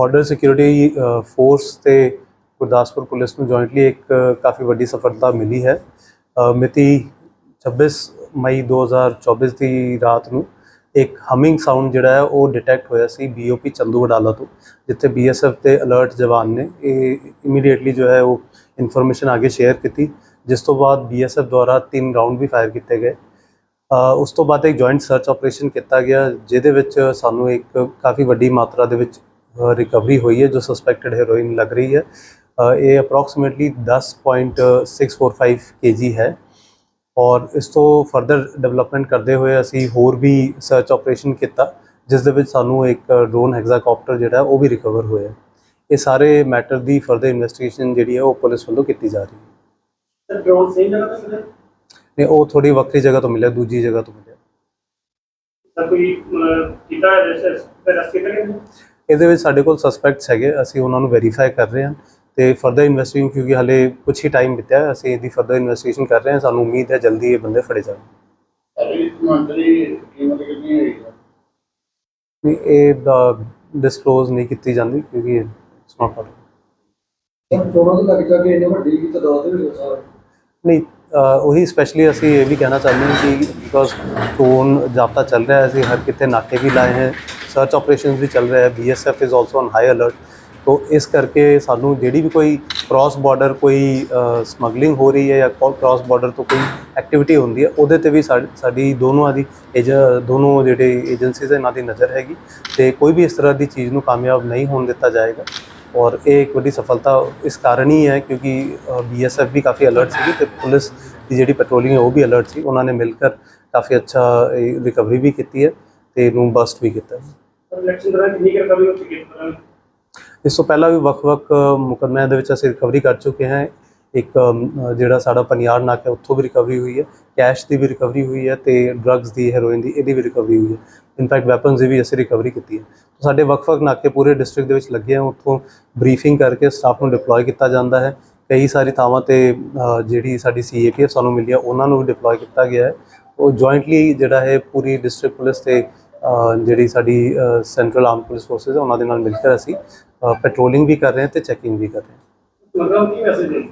Border security force ਤੇ Gurdaspur police ਨੂੰ jointly ਇੱਕ ਕਾਫੀ ਵੱਡੀ ਸਫਲਤਾ ਮਿਲੀ ਹੈ। ਮਿਤੀ 26 ਮਈ 2024 ਦੀ ਰਾਤ ਨੂੰ ਇੱਕ ਹਮਿੰਗ ਸਾਊਂਡ ਜਿਹੜਾ ਹੈ, ਉਹ ਡਿਟੈਕਟ ਹੋਇਆ ਸੀ ਬੀਓਪੀ ਚੰਦੂ ਵਡਾਲਾ ਤੋਂ, ਜਿੱਥੇ ਬੀਐਸਐਫ ਤੇ ਅਲਰਟ ਜਵਾਨ ਨੇ, ਇਹ ਇਮੀਡੀਏਟਲੀ ਜੋ ਹੈ, ਉਹ ਇਨਫੋਰਮੇਸ਼ਨ ਅੱਗੇ ਸ਼ੇਅਰ ਕੀਤੀ, ਜਿਸ ਤੋਂ ਬਾਅਦ ਬੀਐਸਐਫ ਦੁਆਰਾ ਤਿੰਨ ਰਾਉਂਡ ਵੀ ਫਾਇਰ ਕੀਤੇ ਗਏ। ਉਸ ਤੋਂ ਬਾਅਦ ਇੱਕ ਜੁਆਇੰਟ ਸਰਚ ਆਪਰੇਸ਼ਨ ਕੀਤਾ ਗਿਆ, ਜਿਹਦੇ ਵਿੱਚ ਸਾਨੂੰ ਇੱਕ ਕਾਫੀ ਵੱਡੀ ਮਾਤਰਾ ਦੇ ਵਿੱਚ ਰਿਕਵਰੀ ਹੋਈ ਹੈ ਜੋ ਸਸਪੈਕਟਡ ਹੈਰੋਇਨ ਲੱਗ ਰਹੀ ਹੈ। ਇਹ ਅਪਰੋਕਸੀਮੇਟਲੀ 10.645 kg ਹੈ। ਔਰ ਇਸ ਤੋਂ ਫਰਦਰ ਡਿਵੈਲਪਮੈਂਟ ਕਰਦੇ ਹੋਏ ਅਸੀਂ ਹੋਰ ਵੀ ਸਰਚ ਆਪਰੇਸ਼ਨ ਕੀਤਾ ਜਿਸ ਦੇ ਵਿੱਚ ਸਾਨੂੰ ਇੱਕ ਡਰੋਨ ਹੈਗਜ਼ਾਕਾਪਟਰ ਜਿਹੜਾ ਉਹ ਵੀ ਰਿਕਵਰ ਹੋਇਆ ਇਹ ਸਾਰੇ ਮੈਟਰ ਦੀ ਫਰਦਰ ਇਨਵੈਸਟੀਗੇਸ਼ਨ ਜਿਹੜੀ ਹੈ ਉਹ ਪੁਲਿਸ ਵੱਲੋਂ ਕੀਤੀ ਜਾ ਰਹੀ ਹੈ। ਸਰ ਡਰੋਨ ਸਹੀ ਜਗ੍ਹਾ ਤੇ ਮਿਲਿਆ? ਨੇ ਉਹ ਥੋੜੀ ਵੱਖਰੀ ਜਗ੍ਹਾ ਤੋਂ ਮਿਲਿਆ ਦੂਜੀ ਜਗ੍ਹਾ ਤੋਂ ਮਿਲਿਆ। ਸਰ ਕੋਈ ਕੀਤਾ ਰੈਸਟ ਕੀਤਾ ਇਹਦੇ ਵਿੱਚ ਸਾਡੇ ਕੋਲ ਸਸਪੈਕਟਸ ਹੈਗੇ ਅਸੀਂ ਉਹਨਾਂ ਨੂੰ ਵੈਰੀਫਾਈ ਕਰ ਰਹੇ ਹਾਂ ਤੇ ਫਰਦਰ ਇਨਵੈਸਟੀਗੇਸ਼ਨ ਕਿਉਂਕਿ ਹਲੇ ਕੁਝ ਹੀ ਟਾਈਮ ਬਿਤਿਆ ਹੈ, ਅਸੀਂ ਇਹਦੀ ਫਰਦਰ ਇਨਵੈਸਟੀਗੇਸ਼ਨ ਕਰ ਰਹੇ ਹਾਂ ਸਾਨੂੰ ਉਮੀਦ ਹੈ ਜਲਦੀ ਇਹ ਬੰਦੇ ਫੜੇ ਜਾਣਗੇ ਹੈ ਇਹ ਡਿਸਕਲੋਜ਼ ਨਹੀਂ ਕੀਤੀ ਜਾਂਦੀ ਕਿਉਂਕਿ ਇਟਸ ਨਾਟ ਪਾਰਟ ਸਰ ਚੋਣਾਂ ਦੇ ਲੱਗ ਜਾ ਕੇ ਇੰਨੇ ਵੱਡੀ ਤਦਾਦ ਦੇ ਵਿੱਚ ਸਰ? ਨਹੀਂ ਉਹੀ ਸਪੈਸ਼ਲੀ ਅਸੀਂ ਇਹ ਵੀ ਕਹਿਣਾ ਚਾਹੁੰਦੇ ਹਾਂ ਕਿ ਬਿਕੋਜ਼ ਟੋਨ ਜਾਬਤਾ ਚੱਲ ਰਿਹਾ ਹੈ ਅਸੀਂ ਹਰ ਕਿਤੇ ਨਾਕੇ ਵੀ ਲਾਏ हैं ਸਰਚ ਆਪਰੇਸ਼ਨਸ ਵੀ ਚੱਲ ਰਿਹਾ ਹੈ BSF is also on high alert ਤੋਂ ਇਸ ਕਰਕੇ ਸਾਨੂੰ ਜਿਹੜੀ ਵੀ ਕੋਈ ਕ੍ਰਾਸ ਬਾਰਡਰ ਕੋਈ ਸਮਗਲਿੰਗ ਹੋ ਰਹੀ ਹੈ ਜਾਂ ਕ੍ਰਾਸ ਬਾਰਡਰ ਤੋਂ ਕੋਈ ਐਕਟੀਵਿਟੀ ਹੁੰਦੀ ਹੈ, ਉਹਦੇ ਤੇ ਵੀ ਸਾਡੀ ਦੋਨੋਂ ਦੀ ਏਜ, ਦੋਨੋਂ ਜਿਹੜੇ ਏਜੰਸੀਜ਼ ਇਹਨਾਂ ਦੀ ਨਜ਼ਰ ਹੈਗੀ। ਤੇ ਕੋਈ ਵੀ ਇਸ ਤਰ੍ਹਾਂ ਦੀ ਚੀਜ਼ ਨੂੰ ਕਾਮਯਾਬ ਨਹੀਂ ਹੋਣ ਦਿੱਤਾ ਜਾਏਗਾ। ਔਰ ਇਹ ਇੱਕ ਵੱਡੀ ਸਫਲਤਾ ਇਸ ਕਾਰਨ ਹੀ ਹੈ ਕਿਉਂਕਿ ਬੀਐਸਐਫ ਵੀ ਕਾਫੀ ਅਲਰਟ ਸੀ ਤੇ ਪੁਲਿਸ ਦੀ ਜਿਹੜੀ ਪੈਟਰੋਲਿੰਗ ਹੈ, ਉਹ ਵੀ ਅਲਰਟ ਸੀ। ਉਹਨਾਂ ਨੇ ਮਿਲ ਕੇ ਕਾਫੀ ਅੱਛਾ ਰਿਕਵਰੀ ਵੀ ਕੀਤੀ ਹੈ ਤੇ ਇਹਨੂੰ ਬਸਟ ਵੀ ਕੀਤਾ ਹੈ। ਇਲੈਕਸ਼ਨ ਦੌਰਾਨ ਕਿੰਨੀ ਕੁ ਰਿਕਵਰੀ ਹੋ ਚੁੱਕੀ ਹੈ ਇਸ ਤੋਂ ਪਹਿਲਾਂ ਵੀ ਵੱਖ-ਵੱਖ ਮੁਕੱਦਮਿਆਂ ਦੇ ਵਿੱਚ ਅਸੀਂ ਰਿਕਵਰੀ ਕਰ ਚੁੱਕੇ ਹਾਂ। ਇੱਕ ਜਿਹੜਾ ਸਾਡਾ ਪਨਿਆਰ ਨਾਕਾ ਹੈ, ਉੱਥੋਂ ਵੀ ਰਿਕਵਰੀ ਹੋਈ ਹੈ। ਕੈਸ਼ ਦੀ ਵੀ ਰਿਕਵਰੀ ਹੋਈ ਹੈ ਤੇ ਡਰੱਗਸ ਦੀ ਹੈਰੋਇਨ ਦੀ ਇਹਦੀ ਵੀ ਰਿਕਵਰੀ ਹੋਈ ਹੈ। ਇਨਫੈਕਟ ਵੈਪਨਸ ਦੀ ਵੀ ਅਸੀਂ ਰਿਕਵਰੀ ਕੀਤੀ ਹੈ। ਸਾਡੇ ਵੱਖ-ਵੱਖ ਨਾਕੇ ਪੂਰੇ ਡਿਸਟ੍ਰਿਕਟ ਦੇ ਵਿੱਚ ਲੱਗੇ ਆ। ਉੱਥੋਂ ਬਰੀਫਿੰਗ ਕਰਕੇ ਸਟਾਫ ਨੂੰ ਡਿਪਲੋਏ ਕੀਤਾ ਜਾਂਦਾ ਹੈ। ਕਈ ਸਾਰੀ ਥਾਵਾਂ ਤੇ ਜਿਹੜੀ ਸਾਡੀ ਸੀਏਪੀਐਫ ਸਾਨੂੰ ਮਿਲੀ ਆ ਉਹਨਾਂ ਨੂੰ ਵੀ ਡਿਪਲੋਏ ਕੀਤਾ ਗਿਆ ਹੈ। ਉਹ ਜੁਆਇੰਟਲੀ ਜਿਹੜਾ ਹੈ ਪੂਰੀ ਡਿਸਟ੍ਰਿਕਟ ਪੁਲਿਸ ਤੇ ਜਿਹੜੀ ਸਾਡੀ ਸੈਂਟਰਲ ਆਰਮ ਪੁਲਿਸ ਫੋਰਸਸ ਹੈ ਉਹਨਾਂ ਦੇ ਨਾਲ ਮਿਲ ਕੇ ਅਸੀਂ ਪੈਟਰੋਲਿੰਗ ਵੀ ਕਰ ਰਹੇ ਹਾਂ ਤੇ ਚੈਕਿੰਗ ਵੀ ਕਰ ਰਹੇ ਹਾਂ। ਮਤਲਬ ਕੀ ਮੈਸੇਜ ਹੈ?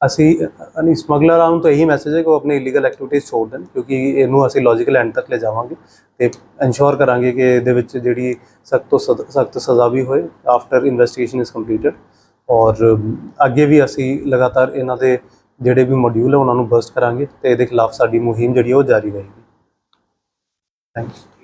ਅਸੀਂ ਅ, ਨਹੀਂ ਸਮਗਲਰਾਂ ਨੂੰ ਤਾਂ ਇਹੀ ਮੈਸੇਜ ਹੈ ਕਿ ਉਹ ਆਪਣੀ ਇਲੀਗਲ ਐਕਟੀਵਿਟੀਜ਼ ਛੋੜ ਦੇਣ ਕਿਉਂਕਿ ਇਹਨੂੰ ਅਸੀਂ ਲੌਜੀਕਲ ਐਂਡ ਤੱਕ ਲੈ ਜਾਵਾਂਗੇ ਤੇ ਇਨਸ਼ੋਰ ਕਰਾਂਗੇ ਕਿ ਇਹਦੇ ਵਿੱਚ ਜਿਹੜੀ ਸਖਤ ਤੋਂ ਸਖਤ ਸਜ਼ਾ ਵੀ ਹੋਏ ਆਫਟਰ ਇਨਵੈਸਟੀਗੇਸ਼ਨ ਇਜ਼ ਕੰਪਲੀਟਡ ਔਰ ਅੱਗੇ ਵੀ ਅਸੀਂ ਲਗਾਤਾਰ ਇਹਨਾਂ ਦੇ ਜਿਹੜੇ ਵੀ ਮੋਡਿਊਲ ਹੈ ਉਹਨਾਂ ਨੂੰ ਬਸਟ ਕਰਾਂਗੇ ਤੇ ਇਹਦੇ ਖਿਲਾਫ ਸਾਡੀ ਮੁਹਿੰਮ ਜਿਹੜੀ ਉਹ ਜਾਰੀ ਰਹੇਗੀ। Thank you